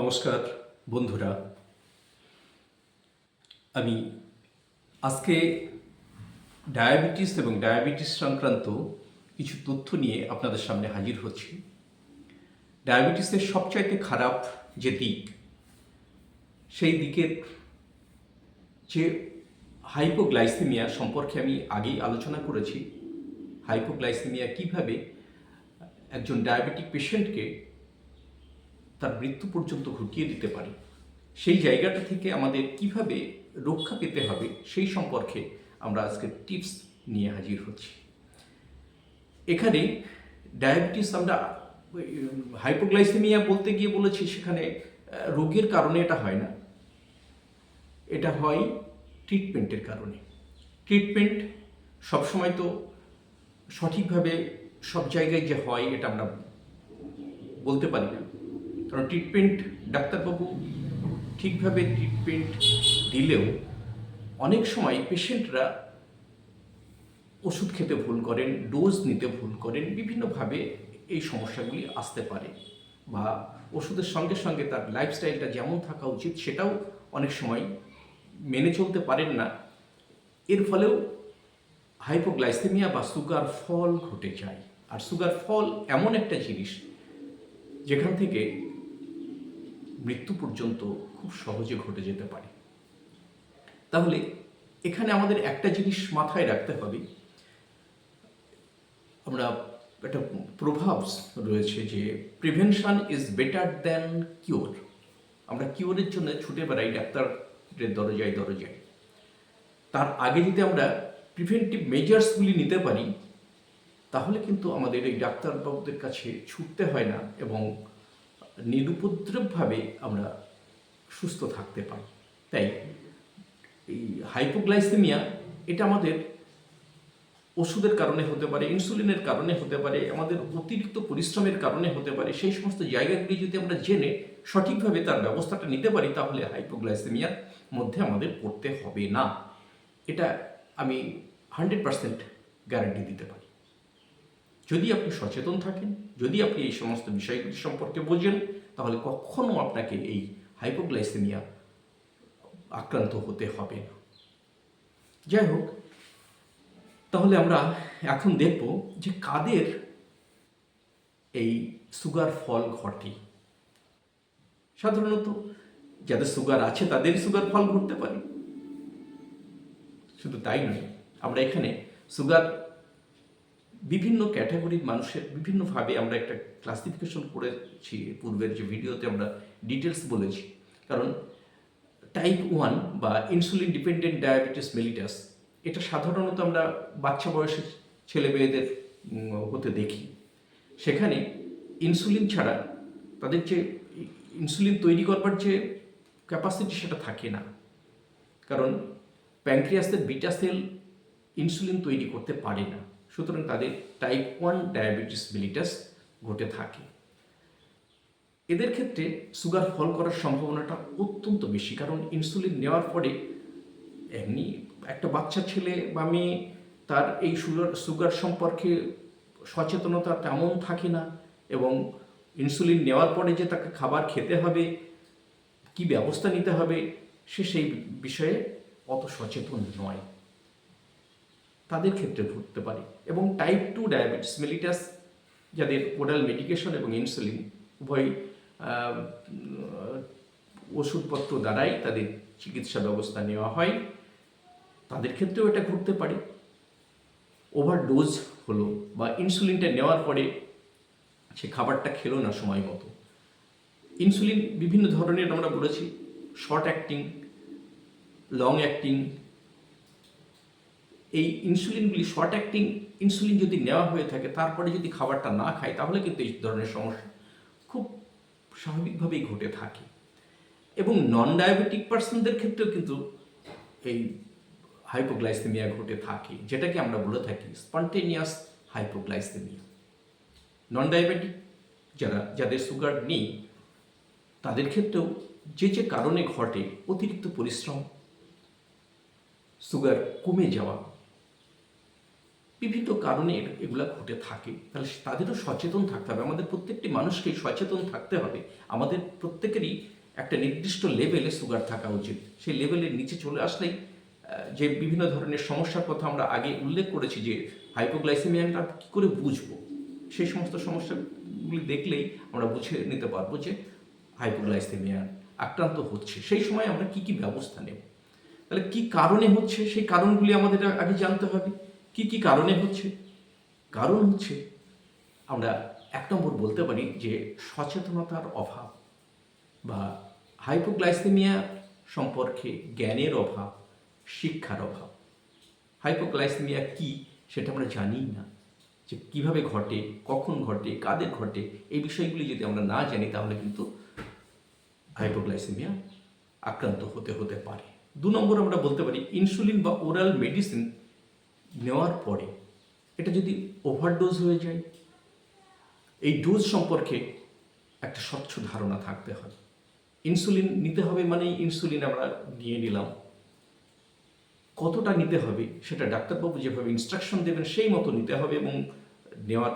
নমস্কার, বন্ধুরা। আমি আজকে ডায়াবেটিস এবং ডায়াবেটিস সংক্রান্ত কিছু তথ্য নিয়ে আপনাদের সামনে হাজির হচ্ছি। ডায়াবেটিসের সবচাইতে খারাপ যে দিক, সেই দিকের যে হাইপোগ্লাইসেমিয়া সম্পর্কে আমি আগেই আলোচনা করেছি, হাইপোগ্লাইসেমিয়া কীভাবে একজন ডায়াবেটিক পেশেন্টকে তার মৃত্যু পর্যন্ত ঘটিয়ে দিতে পারে। সেই জায়গাটা থেকে আমাদের কীভাবে রক্ষা পেতে হবে সেই সম্পর্কে আমরা আজকে টিপস নিয়ে হাজির হচ্ছি। এখানে ডায়াবেটিস আমরা, হাইপোগ্লাইসেমিয়া বলতে গিয়ে বলেছি, সেখানে রোগের কারণে এটা হয় না। এটা হয় ট্রিটমেন্টের কারণে। ট্রিটমেন্ট সবসময় তো সঠিকভাবে সব জায়গায় যে হয়, এটা আমরা বলতে পারি না। কারণ ট্রিটমেন্ট ডাক্তারবাবু ঠিকভাবে ট্রিটমেন্ট দিলেও অনেক সময় পেশেন্টরা ওষুধ খেতে ভুল করেন ডোজ নিতে ভুল করেন, বিভিন্নভাবে এই সমস্যাগুলি আসতে পারে বা ওষুধের সঙ্গে সঙ্গে তার লাইফস্টাইলটা যেমন থাকা উচিত সেটাও অনেক সময় মেনে চলতে পারেন না। এর ফলেও হাইপোগ্লাইসেমিয়া বা সুগার ফল ঘটে যায়। আর সুগার ফল এমন একটা জিনিস যেখান থেকে মৃত্যু পর্যন্ত খুব সহজে ঘটে যেতে পারে। তাহলে এখানে আমাদের একটা জিনিস মাথায় রাখতে হবে। আমরা একটা প্রভাব রয়েছে যে prevention is better than cure আমরা কিওরের জন্য ছুটে বেড়াই, ডাক্তারের দরজায় দরজায়। তার আগে যদি আমরা প্রিভেন্টিভ মেজার্সগুলি নিতে পারি, তাহলে কিন্তু আমাদের এই ডাক্তারবাবুদের কাছে ছুটতে হয় না এবং নিরুপদ্রবভাবে আমরা সুস্থ থাকতে পারি। তাই এই হাইপোগ্লাইসেমিয়া, এটা আমাদের ওষুধের কারণে হতে পারে, ইনসুলিনের কারণে হতে পারে, আমাদের অতিরিক্ত পরিশ্রমের কারণে হতে পারে, সেই সমস্ত জায়গাগুলি যদি আমরা জেনে সঠিকভাবে তার ব্যবস্থাটা নিতে পারি, তাহলে হাইপোগ্লাইসেমিয়ার মধ্যে আমাদের পড়তে হবে না। এটা আমি হান্ড্রেড পার্সেন্ট গ্যারান্টি দিতে পারি। যদি আপনি সচেতন থাকেন, যদি আপনি এই সমস্ত বিষয়গুলি সম্পর্কে বোঝেন, তাহলে কখনো আপনাকে এই হাইপোগ্লাইসেমিয়া আক্রান্ত হতে হবে না। যাই হোক, তাহলে আমরা এখন দেখব যে কাদের এই সুগার ফল ঘটে। সাধারণত যাদের সুগার আছে তাদের সুগার ফল ঘটতে পারে। শুধু তাই নয়, আমরা এখানে সুগার বিভিন্ন ক্যাটাগরির মানুষের বিভিন্নভাবে আমরা একটা ক্লাসিফিকেশন করেছি। পূর্বের যে ভিডিওতে আমরা ডিটেলস বলেছি। কারণ টাইপ ওয়ান বা ইনসুলিন ডিপেন্ডেন্ট ডায়াবেটিস মেলিটাস এটা সাধারণত আমরা বাচ্চা বয়সের ছেলে মেয়েদের হতে দেখি। সেখানে ইনসুলিন ছাড়া তাদের যে ইনসুলিন তৈরি করবার যে ক্যাপাসিটি সেটা থাকে না। কারণ প্যানক্রিয়াসের বিটা সেল ইনসুলিন তৈরি করতে পারে না। সুতরাং তাদের টাইপ ওয়ান ডায়াবেটিস মেলিটাস ঘটে থাকে। এদের ক্ষেত্রে সুগার ফল করার সম্ভাবনাটা অত্যন্ত বেশি, কারণ ইনসুলিন নেওয়ার পরে এমনি একটা বাচ্চা ছেলে বা মেয়ে, তার এই সুগার সুগার সম্পর্কে সচেতনতা তেমন থাকে না এবং ইনসুলিন নেওয়ার পরে যে তাকে খাবার খেতে হবে, কি ব্যবস্থা নিতে হবে, সে সেই বিষয়ে অত সচেতন নয়। তাদের ক্ষেত্রে ঘটতে পারে। এবং টাইপ টু ডায়াবেটিস মেলিটাস যাদের ওরাল মেডিকেশন এবং ইনসুলিন উভয় ওষুধপত্র দ্বারাই তাদের চিকিৎসা ব্যবস্থা নেওয়া হয়। তাদের ক্ষেত্রেও এটা ঘটতে পারে। ওভারডোজ হলো বা ইনসুলিনটা নেওয়ার পরে সে খাবারটা খেলো না সময় মতো। ইনসুলিন বিভিন্ন ধরনের আমরা বলেছি শর্ট অ্যাক্টিং লং অ্যাক্টিং এই ইনসুলিনগুলি শর্ট অ্যাক্টিং ইনসুলিন যদি নেওয়া হয়ে থাকে, তারপরে যদি খাবারটা না খায় তাহলে কিন্তু এই ধরনের সমস্যা খুব স্বাভাবিকভাবেই ঘটে থাকে। এবং নন ডায়াবেটিক পার্সনদের ক্ষেত্রেও কিন্তু এই হাইপোগ্লাইসেমিয়া ঘটে থাকে, যেটাকে আমরা বলে থাকি স্পন্টেনিয়াস হাইপোগ্লাইসেমিয়া নন ডায়াবেটিক যারা, যাদের সুগার নেই, তাদের ক্ষেত্রেও যে যে কারণে ঘটে অতিরিক্ত পরিশ্রম সুগার কমে যাওয়া বিভিন্ন কারণে এগুলা ঘটে থাকে, তাহলে তাদেরও সচেতন থাকতে হবে। আমাদের প্রত্যেকটি মানুষকেই সচেতন থাকতে হবে। আমাদের প্রত্যেকেরই একটা নির্দিষ্ট লেভেলে সুগার থাকা উচিত। সেই লেভেলের নিচে চলে আসলেই যে বিভিন্ন ধরনের সমস্যার কথা আমরা আগে উল্লেখ করেছি যে হাইপোগ্লাইসেমিয়া আমরা কী করে বুঝব? সেই সমস্ত সমস্যাগুলি দেখলেই আমরা বুঝে নিতে পারব যে হাইপোগ্লাইসেমিয়া আক্রান্ত হচ্ছে। সেই সময় আমরা কি কি ব্যবস্থা নেব? তাহলে কি কারণে হচ্ছে? সেই কারণগুলি আমাদের আগে জানতে হবে। কি কি কারণে হচ্ছে? কারণ হচ্ছে, আমরা এক নম্বর বলতে পারি যে সচেতনতার অভাব বা হাইপোগ্লাইসেমিয়া সম্পর্কে জ্ঞানের অভাব, শিক্ষার অভাব। হাইপোগ্লাইসেমিয়া কি সেটা আমরা জানি না। যে কীভাবে ঘটে, কখন ঘটে, কাদের ঘটে, এই বিষয়গুলি যদি আমরা না জানি তাহলে কিন্তু হাইপোগ্লাইসেমিয়া আক্রান্ত হতে হতে পারে। দু নম্বর আমরা বলতে পারি ইনসুলিন বা ওরাল মেডিসিন নেওয়ার পরে এটা যদি ওভারডোজ হয়ে যায়, এই ডোজ সম্পর্কে একটা স্বচ্ছ ধারণা থাকতে হয়। ইনসুলিন নিতে হবে মানে ইনসুলিন আমরা নিয়ে নিলাম। কতটা নিতে হবে সেটা ডাক্তারবাবু যেভাবে ইনস্ট্রাকশন দেবেন সেই মতো নিতে হবে এবং নেওয়ার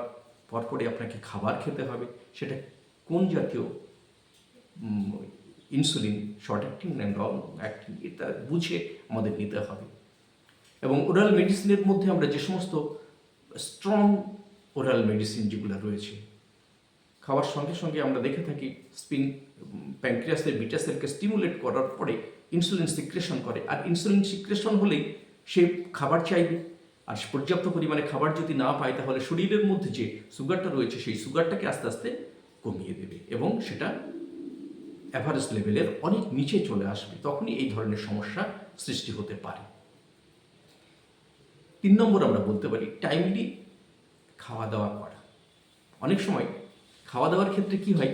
পরপরই আপনাকে খাবার খেতে হবে, সেটা কোন জাতীয় ইনসুলিন শর্ট অ্যাক্টিং না লং অ্যাক্টিং এটা বুঝে আমাদের নিতে হবে। এবং ওরাল মেডিসিনের মধ্যে আমরা যে সমস্ত স্ট্রং ওরাল মেডিসিন যেগুলো রয়েছে, খাওয়ার সঙ্গে সঙ্গে আমরা দেখে থাকি স্পিন প্যানক্রিয়াসের বিটা সেলকে স্টিমুলেট করার পরে ইনসুলিন সিক্রেশন করে। আর ইনসুলিন সিক্রেশন হলেই সে খাবার চাইবে। আর পর্যাপ্ত পরিমাণে খাবার যদি না পায়, তাহলে শরীরের মধ্যে যে সুগারটা রয়েছে, সেই সুগারটাকে আস্তে আস্তে কমিয়ে দেবে এবং সেটা অ্যাভারেজ লেভেলের অনেক নিচে চলে আসবে। তখনই এই ধরনের সমস্যা সৃষ্টি হতে পারে। তিন নম্বর আমরা বলতে পারি টাইমলি খাওয়া দাওয়া করা। অনেক সময় খাওয়া দাওয়ার ক্ষেত্রে কি হয়?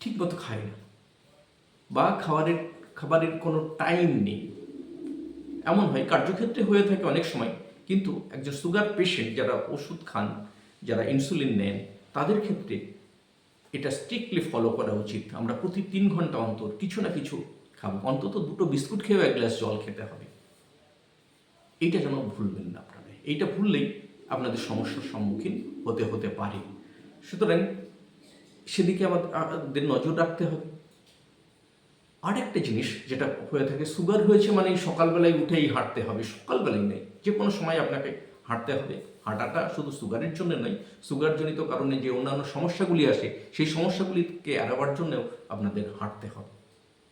ঠিক মতো খায় না বা খাবারের খাবারের কোনো টাইম নেই। এমন হয়, কার্যক্ষেত্রে হয়ে থাকে অনেক সময়, কিন্তু একজন সুগার পেশেন্ট যারা ওষুধ খান, যারা ইনসুলিন নেন, তাদের ক্ষেত্রে এটা স্ট্রিক্টলি ফলো করা উচিত। আমরা প্রতি তিন ঘণ্টা অন্তর কিছু না কিছু খাব। অন্তত দুটো বিস্কুট খেয়েও এক গ্লাস জল খেতে হবে। এইটা যেন ভুলবেন না আপনারা। এইটা ভুললেই আপনাদের সমস্যার সম্মুখীন হতে হতে পারে। সুতরাং সেদিকে আমাদের নজর রাখতে হবে। আর একটা জিনিস যেটা হয়ে থাকে, সুগার হয়েছে মানে সকালবেলায় উঠেই হাঁটতে হবে। সকালবেলায় নেই, যে কোনো সময় আপনাকে হাঁটতে হবে। হাঁটাটা শুধু সুগারের জন্য নয়, সুগারজনিত কারণে যে অন্যান্য সমস্যাগুলি আসে, সেই সমস্যাগুলিকে এড়াবার জন্যও আপনাদের হাঁটতে হবে।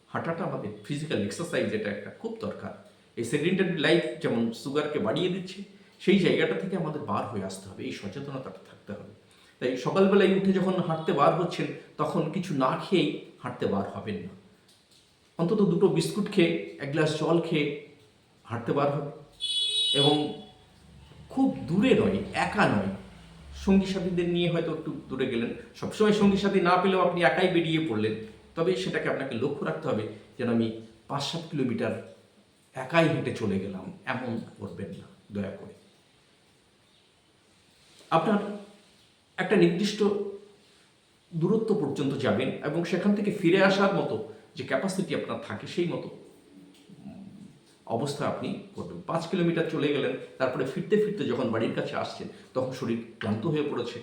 হাঁটাটা আমাদের ফিজিক্যাল এক্সারসাইজ এটা একটা খুব দরকার। এই সেডেন্টারি লাইফ যেমন সুগারকে বাড়িয়ে দিচ্ছে, সেই জায়গাটা থেকে আমাদের বার হয়ে আসতে হবে, এই সচেতনতাটা থাকতে হবে। তাই সকালবেলায় উঠে যখন হাঁটতে বার হচ্ছেন, তখন কিছু না খেয়েই হাঁটতে বার হবেন না। অন্তত দুটো বিস্কুট খেয়ে, এক গ্লাস জল খেয়ে হাঁটতে বার হবে এবং খুব দূরে নয়, একা নয়, সঙ্গী সাথীদের নিয়ে হয়তো একটু দূরে গেলেন। সবসময় সঙ্গী সাথী না পেলেও আপনি একাই বেরিয়ে পড়লেন। তবে সেটাকে আপনাকে লক্ষ্য রাখতে হবে, যেন আমি পাঁচ সাত কিলোমিটার একাই হেঁটে চলে গেলাম, এমন করবেন না, দয়া করে। আপনার একটা নির্দিষ্ট দূরত্ব পর্যন্ত যাবেন এবং সেখান থেকে ফিরে আসার মতো যে ক্যাপাসিটি আপনার থাকে, সেই মতো অবস্থা আপনি করবেন। পাঁচ কিলোমিটার চলে গেলেন, তারপরে ফিরতে ফিরতে যখন বাড়ির কাছে আসছেন, তখন শরীর ক্লান্ত হয়ে পড়েছে,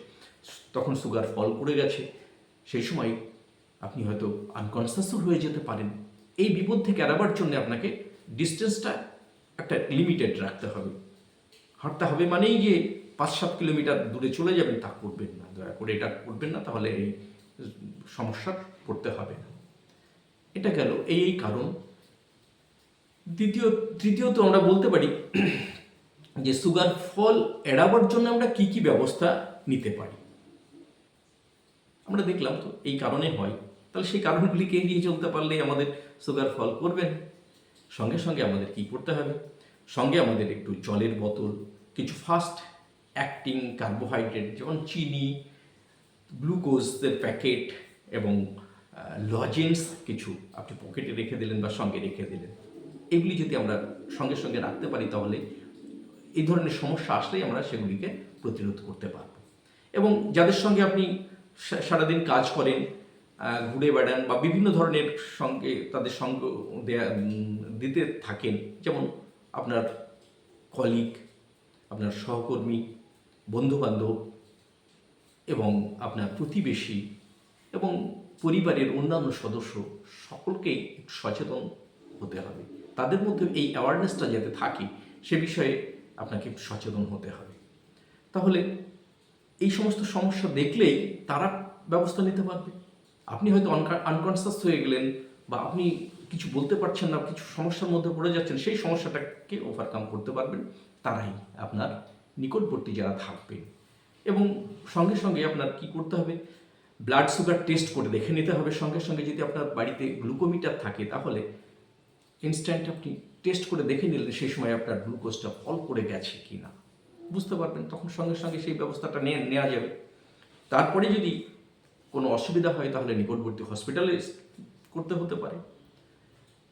তখন সুগার ফল করে গেছে, সেই সময় আপনি হয়তো আনকনসিয়াসও হয়ে যেতে পারেন। এই বিপদ থেকে এড়াবার জন্য আপনাকে ডিস্টেন্সটা একটা লিমিটেড রাখতে হবে। হাঁটতে হবে মানেই যে পাঁচ সাত কিলোমিটার দূরে চলে যাবেন, তা করবেন না। দয়া করে এটা করবেন না, তাহলে এই সমস্যার পড়তে হবে না। এটা গেল, এই এই কারণ। দ্বিতীয়, তৃতীয়ত আমরা বলতে পারি যে সুগার ফল এড়াবার জন্য আমরা কি কি ব্যবস্থা নিতে পারি। আমরা দেখলাম তো এই কারণে হয়। তাহলে সেই কারণগুলিকে এগিয়ে চলতে পারলেই আমাদের সুগার ফল করবেন সঙ্গে সঙ্গে আমাদের কি করতে হবে? সঙ্গে আমাদের একটু জলের বোতল, কিছু ফাস্ট অ্যাক্টিং কার্বোহাইড্রেট যেমন চিনি গ্লুকোজের প্যাকেট এবং লজেন্স কিছু আপনি পকেটে রেখে দিলেন বা সঙ্গে রেখে দিলেন। এগুলি যদি আমরা সঙ্গে সঙ্গে রাখতে পারি তাহলে এই ধরনের সমস্যা আসলেই আমরা সেগুলিকে প্রতিরোধ করতে পারব। এবং যাদের সঙ্গে আপনি সারাদিন কাজ করেন ঘুরে বেড়ান বা বিভিন্ন ধরনের সঙ্গে তাদের সঙ্গ দেয়া দিতে থাকেন। যেমন আপনার কলিগ আপনার সহকর্মী, বন্ধুবান্ধব এবং আপনার প্রতিবেশী এবং পরিবারের অন্যান্য সদস্য সকলকেই সচেতন হতে হবে। তাদের মধ্যে এই অ্যাওয়ারনেসটা যাতে থাকে, সে বিষয়ে আপনাকে সচেতন হতে হবে। তাহলে এই সমস্ত সমস্যা দেখলেই তারা ব্যবস্থা নিতে পারবে। আপনি হয়তো আনকনসিয়াস হয়ে গেলেন বা আপনি কিছু বলতে পারছেন না, কিছু সমস্যার মধ্যে পড়ে যাচ্ছেন, সেই সমস্যাটাকে ওভারকাম করতে পারবেন। তারাই আপনার নিকটবর্তী যারা থাকবে এবং সঙ্গে সঙ্গে আপনার কি করতে হবে? ব্লাড সুগার টেস্ট করে দেখে নিতে হবে। সঙ্গে সঙ্গে যদি আপনার বাড়িতে গ্লুকোমিটার থাকে, তাহলে ইনস্ট্যান্ট আপনি টেস্ট করে দেখে নিলেন সেই সময় আপনার গ্লুকোজটা ফল করে গেছে কি না বুঝতে পারবেন? তখন সঙ্গে সঙ্গে সেই ব্যবস্থাটা নিয়ে নেওয়া যাবে। তারপরে যদি কোনো অসুবিধা হয়, তাহলে নিকটবর্তী হসপিটালে করতে হতে পারে।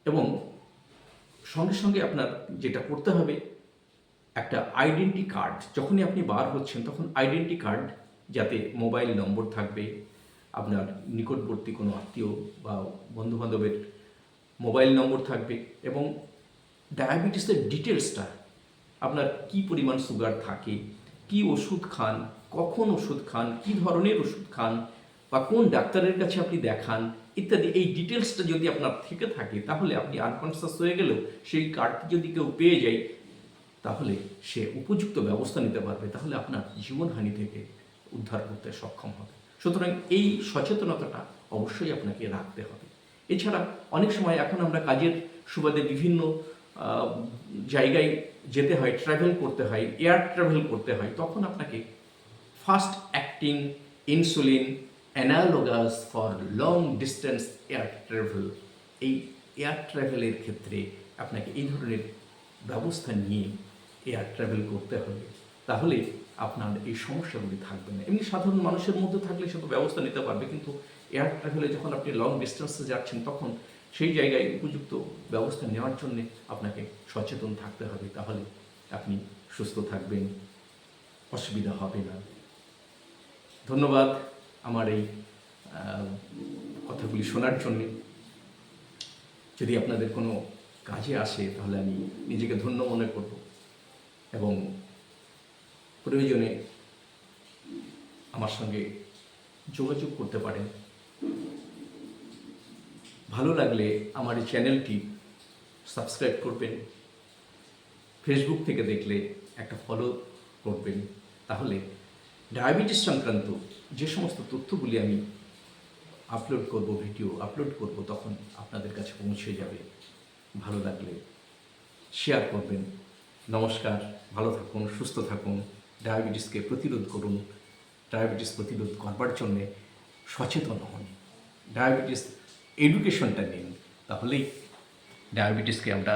এবং সঙ্গে সঙ্গে আপনার যেটা করতে হবে, একটা আইডেন্টি কার্ড যখনই আপনি বার হচ্ছেন তখন আইডেন্টি কার্ড যাতে মোবাইল নম্বর থাকবে, আপনার নিকটবর্তী কোনো আত্মীয় বা বন্ধুবান্ধবের মোবাইল নম্বর থাকবে এবং ডায়াবেটিসের ডিটেলসটা আপনার কি পরিমাণ সুগার থাকে, কি ওষুধ খান, কখন ওষুধ খান, কি ধরনের ওষুধ খান বা কোন ডাক্তারের কাছে আপনি দেখান, ইত্যাদি, এই ডিটেলসটা যদি আপনার থেকে থাকে, তাহলে আপনি আনকনসিয়াস হয়ে গেলেও সেই কার্ডটি যদি কেউ পেয়ে যায়, তাহলে সে উপযুক্ত ব্যবস্থা নিতে পারবে, তাহলে আপনার জীবনহানি থেকে উদ্ধার করতে সক্ষম হবে। সুতরাং এই সচেতনতাটা অবশ্যই আপনাকে রাখতে হবে। এছাড়া অনেক সময় এখন আমরা কাজের সুবাদে বিভিন্ন জায়গায় যেতে হয় ট্রাভেল করতে হয় এয়ার ট্রাভেল করতে হয়, তখন আপনাকে fast acting insulin analogues for long distance air travel এই এয়ার ট্রাভেলের ক্ষেত্রে আপনাকে এই ধরনের ব্যবস্থা নিয়ে এয়ার ট্রাভেল করতে হবে। তাহলে আপনার এই সমস্যাগুলি থাকবে না। এমনি সাধারণ মানুষের মধ্যে থাকলে সে তো ব্যবস্থা নিতে পারবে, কিন্তু এয়ার ট্রাভেলে যখন আপনি লং ডিস্টেন্সে যাচ্ছেন, তখন সেই জায়গায় উপযুক্ত ব্যবস্থা নেওয়ার জন্য আপনাকে সচেতন থাকতে হবে। তাহলে আপনি সুস্থ থাকবেন, অসুবিধা হবে না। ধন্যবাদ। আমার এই কথাগুলি শোনার জন্যে। যদি আপনাদের কোনো কাজে আসে, তাহলে আমি নিজেকে ধন্য মনে করব এবং প্রয়োজনে আমার সঙ্গে যোগাযোগ করতে পারেন। ভালো লাগলে আমার এই চ্যানেলটি সাবস্ক্রাইব করবেন। ফেসবুক থেকে দেখলে একটা ফলো করবেন। তাহলে ডায়াবেটিস সংক্রান্ত যে সমস্ত তথ্যগুলি আমি আপলোড করব ভিডিও আপলোড করব, তখন আপনাদের কাছে পৌঁছে যাবে। ভালো লাগলে শেয়ার করবেন। নমস্কার, ভালো থাকুন, সুস্থ থাকুন, ডায়াবেটিসকে প্রতিরোধ করুন, ডায়াবেটিস প্রতিরোধ করবার জন্যে সচেতন হন। ডায়াবেটিস এডুকেশনটা নিন, তাহলেই ডায়াবেটিসকে আমরা